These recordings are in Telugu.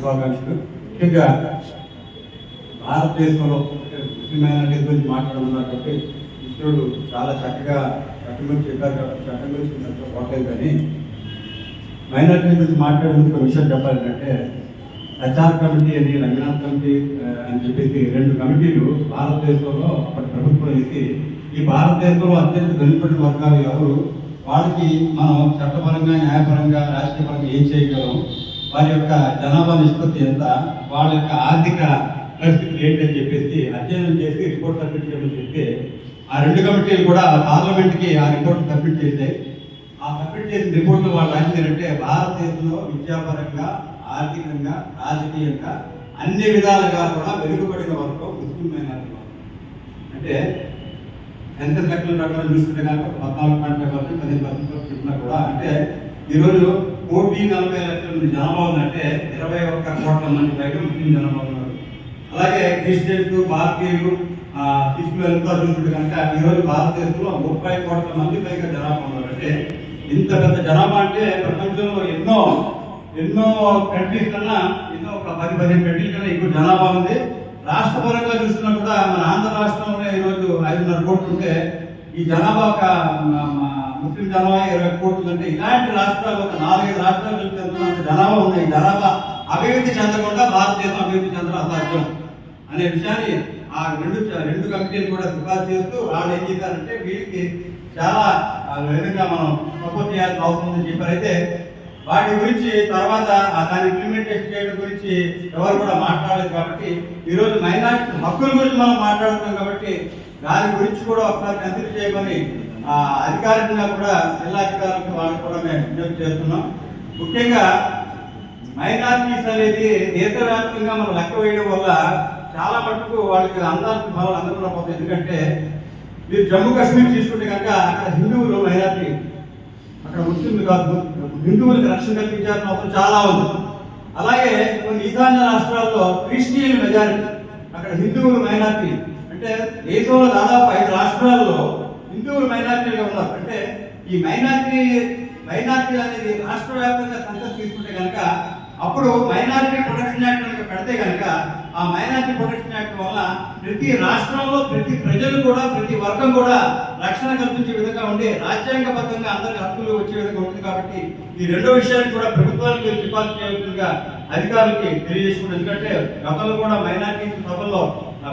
శుభాకాంక్షలు. ముఖ్యంగా భారతదేశంలో ముస్లిం మైనారిటీ గురించి మాట్లాడుతున్నారు కాబట్టి మిత్రుడు చాలా చక్కగా చట్టం గురించి చెప్పారు చట్టం గురించి నాతో కానీ మైనారిటీ గురించి మాట్లాడేందుకు ఒక విషయం చెప్పాలంటే హెచ్ఆర్ కమిటీ అని రంగనాథ్ కమిటీ అని చెప్పేసి రెండు కమిటీలు భారతదేశంలో అప్పటి ప్రభుత్వం వేసి ఈ భారతదేశంలో అత్యంత దళితుడి వర్గాలు ఎవరు? వాళ్ళకి మనం చట్టపరంగా న్యాయపరంగా రాజకీయపరంగా ఏం చేయగలం? వారి యొక్క జనాభా నిష్పత్తి ఎంత వాళ్ళ యొక్క ఆర్థిక పరిస్థితులు ఏంటని చెప్పేసి అధ్యయనం చేసి రిపోర్ట్ సబ్మిట్ చేయమని చెప్తే ఆ రెండు కమిటీలు కూడా పార్లమెంట్కి ఆ రిపోర్ట్ సబ్మిట్ చేశాయి. ఆ సబ్మిట్ చేసిన రిపోర్ట్లో వాళ్ళు రాసిందంటే భారతదేశంలో విద్యాపరంగా ఆర్థికంగా రాజకీయంగా అన్ని విధాలుగా కూడా వెనుకబడిన వర్గం ముస్లిం మైనారిటీ అంటే ఎంత లెక్కల ప్రకారం చూస్తుంటే కనుక పద్నాలుగు పాయింట్ ఫైవ్ పర్సెంట్ పదిహేను పర్సెంట్ చెప్పినా కూడా అంటే ఈరోజు కోటి నలభై లక్షల మంది జనాభా ఉందంటే ఇరవై ఒక్క కోట్ల మంది బయట ముస్లిం జనాభా ఉన్నారు. అలాగే క్రిస్టియన్స్ భారతీయులు ఆ, శిష్యులు ఎంత చూస్తుంటే కనుక ఈరోజు భారతదేశంలో ముప్పై కోట్ల మంది పైగా జనాభా ఉన్నారు. అంటే ఇంత పెద్ద జనాభా అంటే ప్రపంచంలో ఎన్నో ఎన్నో కంట్రీస్ కన్నా ఎన్నో ఒక పది పదిహేను కంట్రీస్ కన్నా ఎక్కువ జనాభా ఉంది. రాష్ట్ర పరంగా చూసినా కూడా మన ఆంధ్ర రాష్ట్రంలో ఈరోజు ఐదున్నర కోట్లు ఉంటే ఈ జనాభా ఒక ముస్లిం జనాభా ఇరవై కోట్లు అంటే ఇలాంటి రాష్ట్రాలు ఒక నాలుగైదు రాష్ట్రాలు కలిపి జనాభా ఉన్నాయి జనాభా అభివృద్ధి చెందకుండా భారతదేశం అభివృద్ధి చెందడం అసాధ్యం అనే విషయాన్ని ఆ రెండు రెండు కమిటీలు కూడా సిఫార్సు చేస్తూ వాళ్ళు ఏం చేశారంటే వీళ్ళకి చాలా విధంగా మనం సపోర్ట్ చేయాల్సిన అవసరం ఉందని చెప్పారైతే వాటి గురించి తర్వాత ఆ దాన్ని ఇంప్లిమెంటేషన్ చేయడం గురించి ఎవరు కూడా మాట్లాడలేదు కాబట్టి ఈరోజు మైనారిటీ హక్కుల గురించి మనం మాట్లాడుతున్నాం కాబట్టి దాని గురించి కూడా ఒకసారి కన్సిడర్ చేయమని అధికారికంగా కూడా జిల్లా అధికారులకు వాళ్ళకి కూడా మేము విజ్ఞప్తి చేస్తున్నాం. ముఖ్యంగా మైనారిటీస్ అనేది దేశవ్యాప్తంగా మనం లెక్క వేయడం వల్ల చాలా మటుకు వాళ్ళకి అందాల్సిన ఫలాలు అందకుండా ఎందుకంటే మీరు జమ్మూ కాశ్మీర్ తీసుకుంటే కనుక అక్కడ హిందువులు మైనారిటీ. అక్కడ ముస్లింలు కాదు హిందువులకు రక్షణ కల్పించాల్సిన అవసరం చాలా ఉంది. అలాగే కొన్ని ఈశాన్య రాష్ట్రాల్లో క్రిస్టియన్ మెజారిటీ. అక్కడ హిందువులు మైనారిటీ. అంటే దేశంలో దాదాపు ఐదు రాష్ట్రాల్లో హిందువులు మైనార్టీగా ఉన్నారు. అంటే ఈ మైనార్టీ మైనార్టీ అనేది రాష్ట్ర వ్యాప్తంగా సంస్థ తీసుకుంటే కనుక అప్పుడు మైనారిటీ ప్రొటెక్షన్ యాక్ట్ కనుక పెడితే కనుక ఆ మైనారిటీ ప్రొటెక్షన్ యాక్ట్ వల్ల ప్రతి రాష్ట్రంలో ప్రతి ప్రజలు కూడా ప్రతి వర్గం కూడా రక్షణ కల్పించే విధంగా ఉండి రాజ్యాంగబద్ధంగా అందరికి హక్కులు వచ్చే విధంగా ఉంటుంది కాబట్టి ఈ రెండో విషయాన్ని కూడా ప్రభుత్వానికి మీరు సిఫార్సు చేయవలసిందిగా అధికారులకి తెలియజేసుకుంటారు ఎందుకంటే గతంలో కూడా మైనారిటీ సభల్లో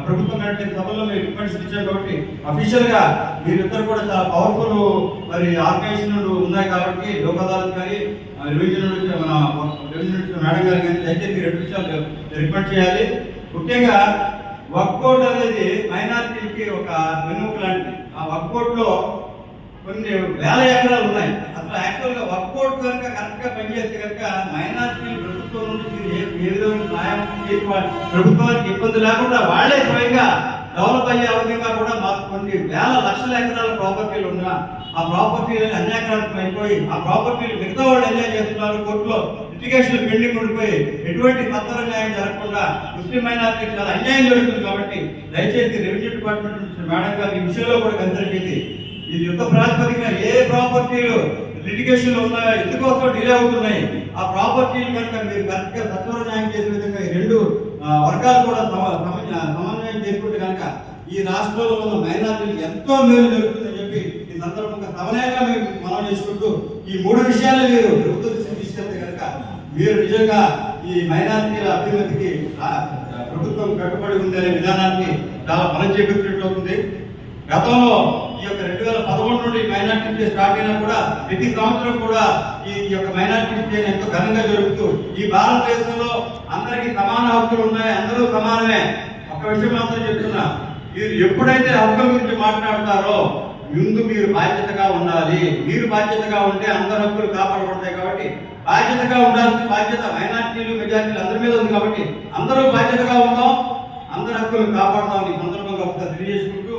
ప్రభుత్వం నడిపే సభల్లో మీరు రిక్వెస్ట్ ఇచ్చారు కాబట్టి అఫీషియల్గా మీరిద్దరు కూడా చాలా పవర్ఫుల్ మరి ఆర్గనైజేషన్ ఉన్నాయి కాబట్టి లోక్ అదాలత్ కానీ రివిజన్ నుంచి మన రివిజన్ నుంచి మేడం గారు కానీ దయచేసి మీరు రెండు విషయాలు రికమెండ్ చేయాలి. ముఖ్యంగా వర్కౌట్ అనేది మైనారిటీకి ఒక వెనుక లాంటిది. ఆ వర్కౌట్లో కొన్ని వేల ఎకరాలు ఉన్నాయి. అసలు యాక్చువల్గా వర్కౌట్ కనుక కరెక్ట్గా పనిచేస్తే కనుక మైనారిటీ ఏ విధమైన న్యాయం చేసి ప్రభుత్వానికి ఇబ్బంది లేకుండా వాళ్ళే స్వయంగా డెవలప్ అయ్యే విధంగా కూడా మాకు కొన్ని వేల లక్షల ఎకరాల ప్రాపర్టీలు ఉన్నా ఆ ప్రాపర్టీలు అన్యాక్రాంతం అయిపోయి ఆ ప్రాపర్టీలు మిగతా వాళ్ళు ఎంజాయ్ చేస్తున్నారు కోర్టులో లిటిగేషన్ పెండింగ్ ఉండిపోయి ఎటువంటి సత్వర న్యాయం జరగకుండా ముస్లిం మైనారిటీకి చాలా అన్యాయం జరుగుతుంది కాబట్టి దయచేసి రెవెన్యూ డిపార్ట్మెంట్ నుంచి మేడం గారు ఈ విషయంలో కూడా కన్సల్ట్ చేసి ఇది యుద్ధ ప్రాతిపదికన ఏ ప్రాపర్టీలు లిటిగేషన్లు ఉన్నాయా? ఎందుకోసం డిలే అవుతున్నాయి? ఆ ప్రాపర్టీలు కనుక మీరు కరెక్ట్గా సత్వర న్యాయం చేసే విధంగా ఈ రెండు వర్గాలు కూడా సమన్వయం చేసుకుంటే కనుక ఈ రాష్ట్రంలో ఉన్న మైనార్టీలకు ఎంతో మేలు జరుగుతుందని చెప్పి ఈ సందర్భంగా సమన్వయంగా మేము మనం చేసుకుంటూ ఈ మూడు విషయాలు మీరు ప్రభుత్వం తీసుకెళ్తే కనుక మీరు నిజంగా ఈ మైనార్టీల అభ్యున్నతికి ప్రభుత్వం కట్టుబడి ఉందనే విధానాన్ని చాలా బలం చేకూర్చినట్లు అవుతుంది గతంలో ఈ యొక్క రెండు వేల పదకొండు నుండి మైనార్టీ డే స్టార్ట్ అయినా కూడా ప్రతి సంవత్సరం కూడా ఈ యొక్క మైనార్టీ డే ఎంతో ఘనంగా జరుగుతూ ఈ భారతదేశంలో అందరికీ సమాన హక్కులు ఉన్నాయి అందరూ సమానమే. ఒక విషయం మాత్రం చెప్తున్నా. మీరు ఎప్పుడైతే హక్కుల గురించి మాట్లాడతారో ముందు మీరు బాధ్యతగా ఉండాలి. మీరు బాధ్యతగా ఉంటే అందరి హక్కులు కాపాడబడతాయి కాబట్టి బాధ్యతగా ఉండాల్సిన బాధ్యత మైనార్టీలు మెజార్టీలు అందరి మీద ఉంది కాబట్టి అందరూ బాధ్యతగా ఉందాం అందరి హక్కులు కాపాడదాం ఈ సందర్భంగా ఒకసారి తెలియజేసుకుంటూ